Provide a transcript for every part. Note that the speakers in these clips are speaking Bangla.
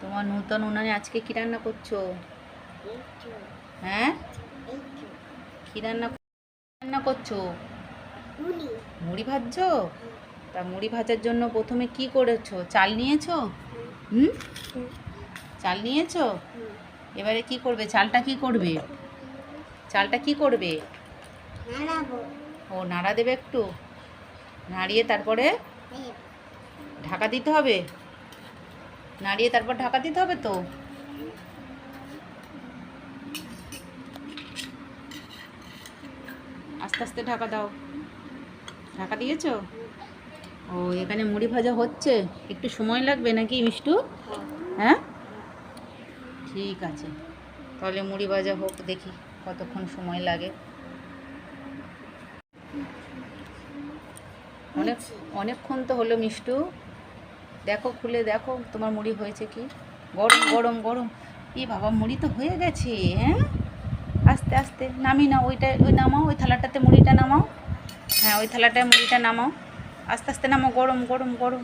তোমার নূতন উনানে আজকে কি রান্না করছ? হ্যাঁ? কি রান্না রান্না করছ? মুড়ি। ভাজছো? তা মুড়ি ভাজার জন্য প্রথমে কি করেছ? চাল নিয়েছো? হুম? চাল নিয়েছো? এবারে কি করবে? চালটা কি করবে? চালটা কি করবে? ও নাড়া দেবে একটু। নাড়িয়ে তারপরে ঢাকা দিতে হবে? নাড়িয়ে তারপর ঢাকা দিতে হবে তো? আস্তে আস্তে ঢাকা দাও। ঢাকা দিয়েছ? ও, এখানে মুড়ি ভাজা হচ্ছে। একটু সময় লাগবে নাকি মিষ্টু? হ্যাঁ? ঠিক আছে। তাহলে মুড়ি ভাজা হোক, দেখি কতক্ষণ সময় লাগে। অনেক, অনেকক্ষণ তো হলো মিষ্টু। দেখো খুলে দেখো তোমার মুড়ি হয়েছে কি? গরম গরম গরম। ই বাবা মুড়ি তো হয়ে গেছে হ্যাঁ? আস্তে আস্তে নামি না ওইটা ওই নামাও ওই থালাটাতে মুড়িটা নামাও। হ্যাঁ ওই থালাটায় মুড়িটা নামাও। আস্তে আস্তে নামাও গরম গরম গরম।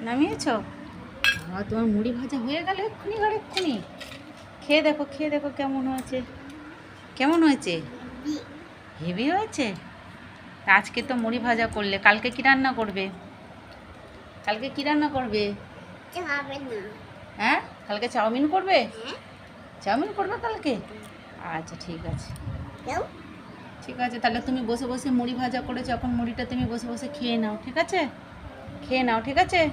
নামিয়েছ? বাবা তোমার মুড়ি ভাজা হয়ে গেল এক্ষুনি ঘরে এক্ষুনি। খেয়ে দেখো খেয়ে দেখো কেমন হয়েছে। কেমন হয়েছে? হেভি হয়েছে? আজকে তো মুড়ি ভাজা করলে। কালকে কি রান্না করবে? কালকে কি রান্না করবে? হ্যাঁ? কালকে চাউমিন করবে? চাউমিন করবে কালকে? আচ্ছা ঠিক আছে। ঠিক আছে, তাহলে তুমি বসে বসে মুড়ি ভাজা করেছ, এখন মুড়িটা তুমি বসে বসে খেয়ে নাও, ঠিক আছে? খেয়ে নাও, ঠিক আছে?